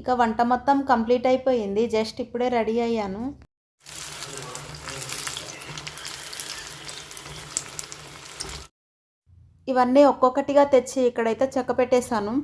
ఇక వంట మొత్తం కంప్లీట్ అయిపోయింది. జస్ట్ ఇప్పుడే రెడీ అయ్యాను. ఇవన్నీ ఒక్కొక్కటిగా తెచ్చి ఇక్కడైతే చెక్క పెట్టేశాను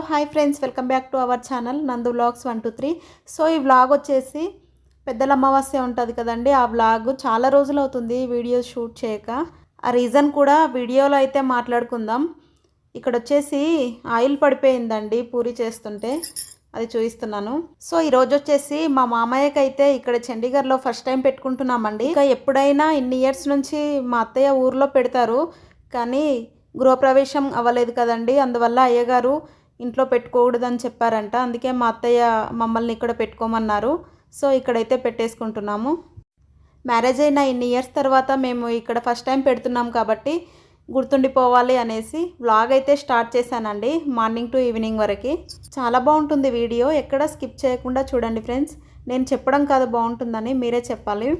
hello hi friends welcome back to our channel Nandu vlogs one two three so ఈ వ్లాగ్ వచ్చేసి పెద్దల అమావాస్య ఉంటుంది కదండి. ఆ వ్లాగ్ చాలా రోజులు అవుతుంది వీడియో షూట్ చేయక. ఆ రీజన్ కూడా వీడియోలో అయితే మాట్లాడుకుందాం. ఇక్కడ వచ్చేసి ఆయిల్ పడిపోయిందండి పూరి చేస్తుంటే. అది చూపిస్తున్నాను. సో ఈరోజు వచ్చేసి మా మామయ్యకి అయితే ఇక్కడ చండీగఢ్లో ఫస్ట్ టైం పెట్టుకుంటున్నామండి. ఇంకా ఎప్పుడైనా ఇన్ని ఇయర్స్ నుంచి మా అత్తయ్య ఊర్లో పెడతారు. కానీ గృహప్రవేశం అవ్వలేదు కదండి. అందువల్ల అయ్యగారు ఇంట్లో పెట్టుకోకూడదని చెప్పారంట. అందుకే మా అత్తయ్య మమ్మల్ని ఇక్కడ పెట్టుకోమన్నారు. సో ఇక్కడైతే పెట్టేసుకుంటున్నాము. మ్యారేజ్ అయిన ఇన్ని ఇయర్స్ తర్వాత మేము ఇక్కడ ఫస్ట్ టైం పెడుతున్నాం కాబట్టి గుర్తుండిపోవాలి అనేసి వ్లాగ్ అయితే స్టార్ట్ చేశానండి మార్నింగ్ టు ఈవినింగ్ వరకు. చాలా బాగుంటుంది వీడియో. ఎక్కడ స్కిప్ చేయకుండా చూడండి ఫ్రెండ్స్. నేను చెప్పడం కాదు బాగుంటుందని మీరే చెప్పాలి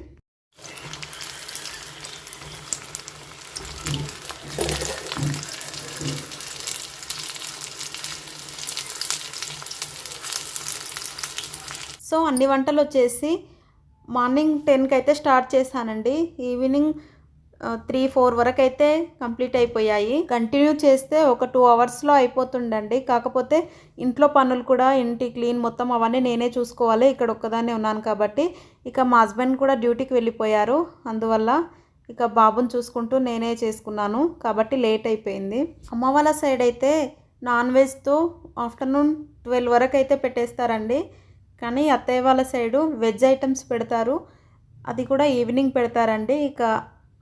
సో అన్ని వంటలు వచ్చేసి మార్నింగ్ టెన్కి అయితే స్టార్ట్ చేశానండి. ఈవినింగ్ త్రీ ఫోర్ వరకు అయితే కంప్లీట్ అయిపోయాయి. కంటిన్యూ చేస్తే ఒక టూ అవర్స్లో అయిపోతుండండి కాకపోతే ఇంట్లో పనులు కూడా ఇంటి క్లీన్ మొత్తం అవన్నీ నేనే చూసుకోవాలి. ఇక్కడ ఒక్కదాన్నే ఉన్నాను కాబట్టి ఇక మా హస్బెండ్ కూడా డ్యూటీకి వెళ్ళిపోయారు. అందువల్ల ఇక బాబుని చూసుకుంటూ నేనే చేసుకున్నాను. కాబట్టి లేట్ అయిపోయింది. అమ్మ వాళ్ళ సైడ్ అయితే నాన్ వెజ్తో ఆఫ్టర్నూన్ ట్వెల్వ్ వరకు అయితే పెట్టేస్తారండి. కానీ అత్తయ్య వాళ్ళ సైడు వెజ్ ఐటమ్స్ పెడతారు. అది కూడా ఈవినింగ్ పెడతారండి. ఇక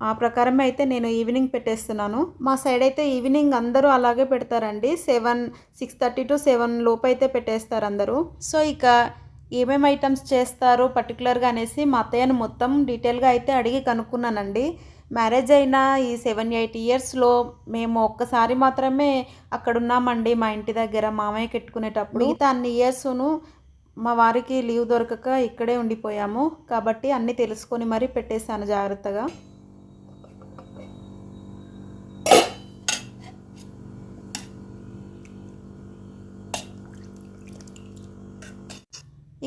ఆ ప్రకారమే అయితే నేను ఈవినింగ్ పెట్టేస్తున్నాను. మా సైడ్ అయితే ఈవినింగ్ అందరూ అలాగే పెడతారండి. Seven six thirty to seven లోపు అయితే పెట్టేస్తారు అందరూ. సో ఇక ఏమేమి ఐటమ్స్ చేస్తారు పర్టికులర్గా అనేసి మా అత్తయ్యను మొత్తం డీటెయిల్గా అయితే అడిగి కనుక్కున్నానండి. మ్యారేజ్ అయిన ఈ సెవెన్ ఎయిట్ ఇయర్స్లో మేము ఒక్కసారి మాత్రమే అక్కడ ఉన్నామండి మా ఇంటి దగ్గర మామయ్య పెట్టుకునేటప్పుడు మిగతా అన్ని ఇయర్స్ను మా వారికి లీవ్ దొరకక ఇక్కడే ఉండిపోయాము. కాబట్టి అన్నీ తెలుసుకొని మరీ పెట్టేశాను జాగ్రత్తగా.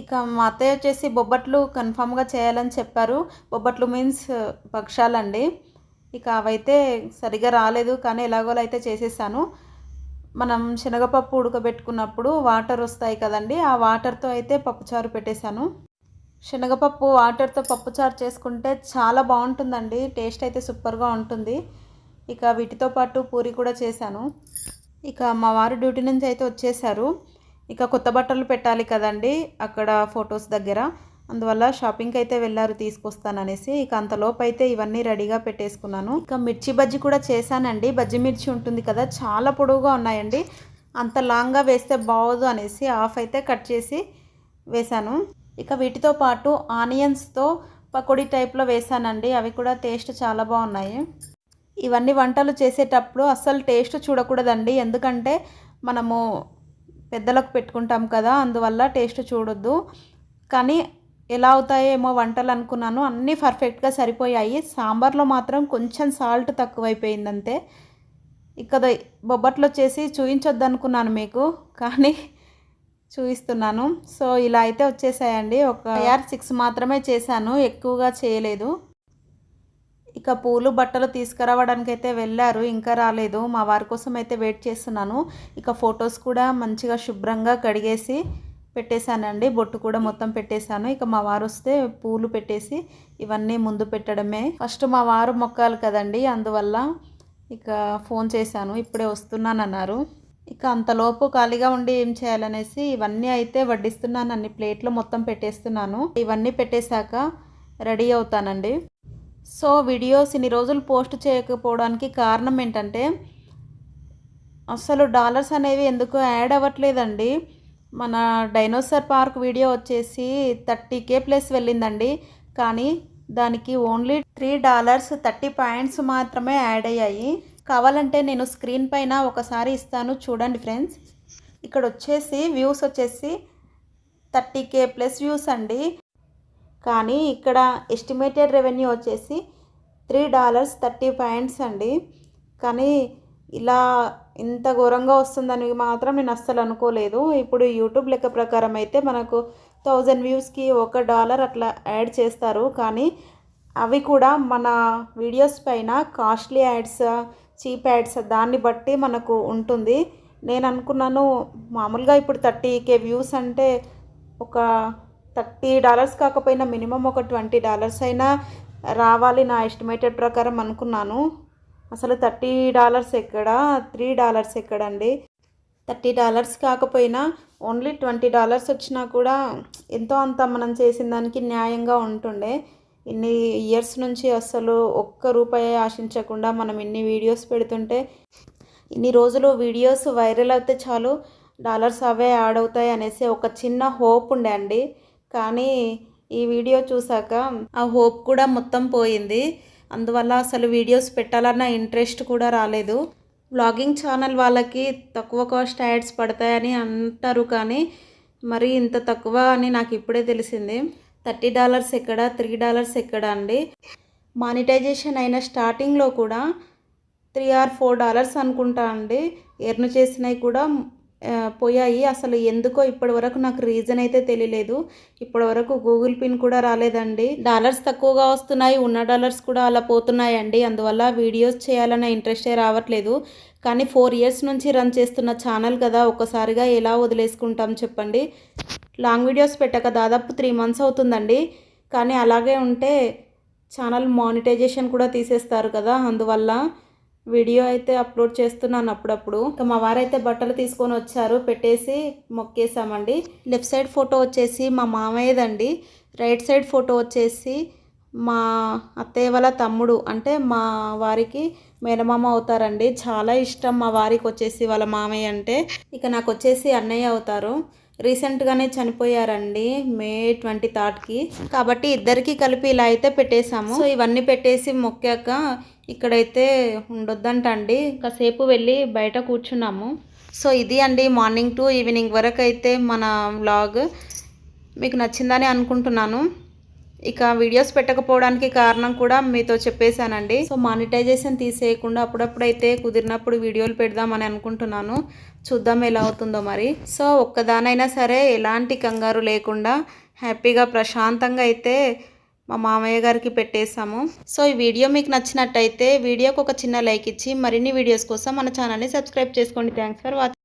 ఇక మా అత్తయ్య వచ్చేసి బొబ్బట్లు కన్ఫామ్గా చేయాలని చెప్పారు. బొబ్బట్లు మీన్స్ పక్షాలండి. ఇక అవైతే సరిగా రాలేదు కానీ ఎలాగోలా అయితే చేసేసాను. మనం శనగపప్పు ఉడకబెట్టుకున్నప్పుడు వాటర్ వస్తాయి కదండి ఆ వాటర్తో అయితే పప్పుచారు పెట్టేశాను. శనగపప్పు వాటర్తో పప్పుచారు చేసుకుంటే చాలా బాగుంటుందండి టేస్ట్ అయితే సూపర్గా ఉంటుంది. ఇక వీటితో పాటు పూరి కూడా చేశాను. ఇక మా వారు డ్యూటీ నుంచి అయితే వచ్చేసారు ఇక కొత్త బట్టలు పెట్టాలి కదండి అక్కడ ఫొటోస్ దగ్గర. అందువల్ల షాపింగ్కి అయితే వెళ్ళారు తీసుకొస్తాననేసి. ఇక అంతలోపు అయితే ఇవన్నీ రెడీగా పెట్టేసుకున్నాను. ఇక మిర్చి బజ్జి కూడా చేశానండి. బజ్జి మిర్చి ఉంటుంది కదా చాలా పొడవుగా ఉన్నాయండి. అంత లాంగ్గా వేస్తే బాగోదు అనేసి హాఫ్ అయితే కట్ చేసి వేశాను. ఇక వీటితో పాటు ఆనియన్స్తో పకోడీ టైప్లో వేశానండి. అవి కూడా టేస్ట్ చాలా బాగున్నాయి. ఇవన్నీ వంటలు చేసేటప్పుడు అస్సలు టేస్ట్ చూడకూడదండి. ఎందుకంటే మనము పెద్దలకు పెట్టుకుంటాం కదా అందువల్ల టేస్ట్ చూడొద్దు. కానీ ఎలా అవుతాయేమో వంటలు అనుకున్నాను. అన్నీ పర్ఫెక్ట్గా సరిపోయాయి. సాంబార్లో మాత్రం కొంచెం సాల్ట్ తక్కువైపోయింది అంతే ఇక బొబ్బట్లు వచ్చేసి చూపించొద్దు అనుకున్నాను మీకు కానీ చూపిస్తున్నాను సో ఇలా అయితే వచ్చేసాయండి. ఒక ఆర్ సిక్స్ మాత్రమే చేశాను ఎక్కువగా చేయలేదు. ఇక పూలు బట్టలు తీసుకురావడానికి అయితే వెళ్ళారు ఇంకా రాలేదు. మా వారి కోసం అయితే వెయిట్ చేస్తున్నాను. ఇక ఫొటోస్ కూడా మంచిగా శుభ్రంగా కడిగేసి పెట్టేశానండి. బొట్టు కూడా మొత్తం పెట్టేశాను. ఇక మా వారు వస్తే పూలు పెట్టేసి ఇవన్నీ ముందు పెట్టడమే. ఫస్ట్ మా వారు మొక్కాలి కదండి. అందువల్ల ఇక ఫోన్ చేశాను. ఇప్పుడే వస్తున్నానన్నారు. ఇక అంతలోపు ఖాళీగా ఉండి ఏం చేయాలనేసి ఇవన్నీ అయితే వడ్డిస్తున్నాను. అన్ని ప్లేట్లు మొత్తం పెట్టేస్తున్నాను. ఇవన్నీ పెట్టేశాక రెడీ అవుతానండి. సో వీడియోస్ ఇన్ని రోజులు పోస్ట్ చేయకపోవడానికి కారణం ఏంటంటే అసలు డాలర్స్ అనేవి ఎందుకు యాడ్ అవ్వట్లేదండి. మన డైనోసార్ పార్క్ వీడియో వచ్చేసి థర్టీ కే ప్లస్ వెళ్ళిందండి. కానీ దానికి only three dollars thirty points మాత్రమే యాడ్ అయ్యాయి. కావాలంటే నేను స్క్రీన్ పైన ఒకసారి ఇస్తాను చూడండి ఫ్రెండ్స్. ఇక్కడ వచ్చేసి వ్యూస్ వచ్చేసి థర్టీ కే ప్లస్ వ్యూస్ అండి. కానీ ఇక్కడ ఎస్టిమేటెడ్ రెవెన్యూ వచ్చేసి త్రీ డాలర్స్ థర్టీ పాయింట్స్ అండి. కానీ ఇలా ఇంత ఘోరంగా వస్తుందని మాత్రం నేను అస్సలు అనుకోలేదు. ఇప్పుడు యూట్యూబ్ లెక్క ప్రకారం అయితే మనకు థౌజండ్ వ్యూస్కి ఒక డాలర్ అట్లా యాడ్ చేస్తారు. కానీ అవి కూడా మన వీడియోస్ పైన కాస్ట్లీ యాడ్స్ చీప్ యాడ్స్ దాన్ని బట్టి మనకు ఉంటుంది. నేను అనుకున్నాను మామూలుగా ఇప్పుడు థర్టీ కే వ్యూస్ అంటే ఒక థర్టీ డాలర్స్ కాకపోయినా మినిమం ఒక ట్వంటీ డాలర్స్ అయినా రావాలి నా ఎస్టిమేటెడ్ ప్రకారం అనుకున్నాను. అసలు థర్టీ డాలర్స్ ఎక్కడ? త్రీ డాలర్స్ ఎక్కడండి? థర్టీ డాలర్స్ కాకపోయినా ఓన్లీ ట్వంటీ డాలర్స్ వచ్చినా కూడా ఎంతో అంత మనం చేసిన దానికి న్యాయంగా ఉంటుండే. ఇన్ని ఇయర్స్ నుంచి అసలు ఒక్క రూపాయి ఆశించకుండా మనం ఇన్ని వీడియోస్ పెడుతుంటే ఇన్ని రోజులు వీడియోస్ వైరల్ అయితే చాలు డాలర్స్ అవే యాడ్ అవుతాయి అనేసి ఒక చిన్న హోప్ ఉండే అండి. కానీ ఈ వీడియో చూసాక ఆ హోప్ కూడా మొత్తం పోయింది. అందువల్ల అసలు వీడియోస్ పెట్టాలన్న ఇంట్రెస్ట్ కూడా రాలేదు. వ్లాగింగ్ ఛానల్ వాళ్ళకి తక్కువ కాస్ట్ యాడ్స్ పడతాయని అంటారు కానీ మరి ఇంత తక్కువ అని నాకు ఇప్పుడే తెలిసింది. థర్టీ డాలర్స్ ఎక్కడ? త్రీ డాలర్స్ ఎక్కడ అండి? మానిటైజేషన్ అయిన స్టార్టింగ్లో కూడా త్రీ ఆర్ ఫోర్ డాలర్స్ అనుకుంటా అండి. ఎర్న్ చేసినవి కూడా పోయాయి. అసలు ఎందుకో ఇప్పటి వరకు నాకు రీజన్ అయితే తెలియలేదు. ఇప్పటి వరకు గూగుల్ పిన్ కూడా రాలేదండి. డాలర్స్ తక్కువగా వస్తున్నాయి. ఉన్న డాలర్స్ కూడా అలా పోతున్నాయండి. అందువల్ల వీడియోస్ చేయాలన్న ఇంట్రెస్టే రావట్లేదు. కానీ ఫోర్ ఇయర్స్ నుంచి రన్ చేస్తున్న ఛానల్ కదా ఒక్కసారిగా ఎలా వదిలేసుకుంటాం చెప్పండి. లాంగ్ వీడియోస్ పెట్టక దాదాపు త్రీ మంత్స్ అవుతుందండి. కానీ అలాగే ఉంటే ఛానల్ మానిటైజేషన్ కూడా తీసేస్తారు కదా అందువల్ల వీడియో అయితే అప్లోడ్ చేస్తున్నాను అప్పుడప్పుడు. ఇంకా మా వారైతే బట్టలు తీసుకొని వచ్చారు పెట్టేసి మొక్కేసామండి. లెఫ్ట్ సైడ్ ఫోటో వచ్చేసి మా మామయ్యదండి. రైట్ సైడ్ ఫోటో వచ్చేసి మా అత్తయ్య వాళ్ళ తమ్ముడు అంటే మా వారికి మేనమామ అవుతారండి. చాలా ఇష్టం మా వారికి వచ్చేసి వాళ్ళ మామయ్య అంటే. ఇక నాకు వచ్చేసి అన్నయ్య అవుతారు. రీసెంట్గానే చనిపోయారండి మే ట్వంటీ థర్డ్కి. కాబట్టి ఇద్దరికి కలిపి ఇలా అయితే పెట్టేశాము. సో ఇవన్నీ పెట్టేసి మొక్కాక ఇక్కడైతే ఉండొద్దంట అండి కాసేపు వెళ్ళి బయట కూర్చున్నాము. సో ఇది అండి మార్నింగ్ టు ఈవినింగ్ వరకు అయితే మన వ్లాగ్. మీకు నచ్చిందని అనుకుంటున్నాను. ఇక వీడియోస్ పెట్టకపోవడానికి కారణం కూడా మీతో చెప్పేశానండి. సో మానిటైజేషన్ తీసేయకుండా అప్పుడప్పుడైతే కుదిరినప్పుడు వీడియోలు పెడదామని అనుకుంటున్నాను. చూద్దాం ఎలా అవుతుందో మరి. సో ఒక్కదానైనా సరే ఎలాంటి కంగారు లేకుండా హ్యాపీగా ప్రశాంతంగా అయితే మా మామయ్య గారికి పెట్టేశాము. సో ఈ వీడియో మీకు నచ్చినట్టయితే వీడియోకి ఒక చిన్న లైక్ ఇచ్చి మరిన్ని వీడియోస్ కోసం మన ఛానల్ని సబ్స్క్రైబ్ చేసుకోండి. Thanks for watching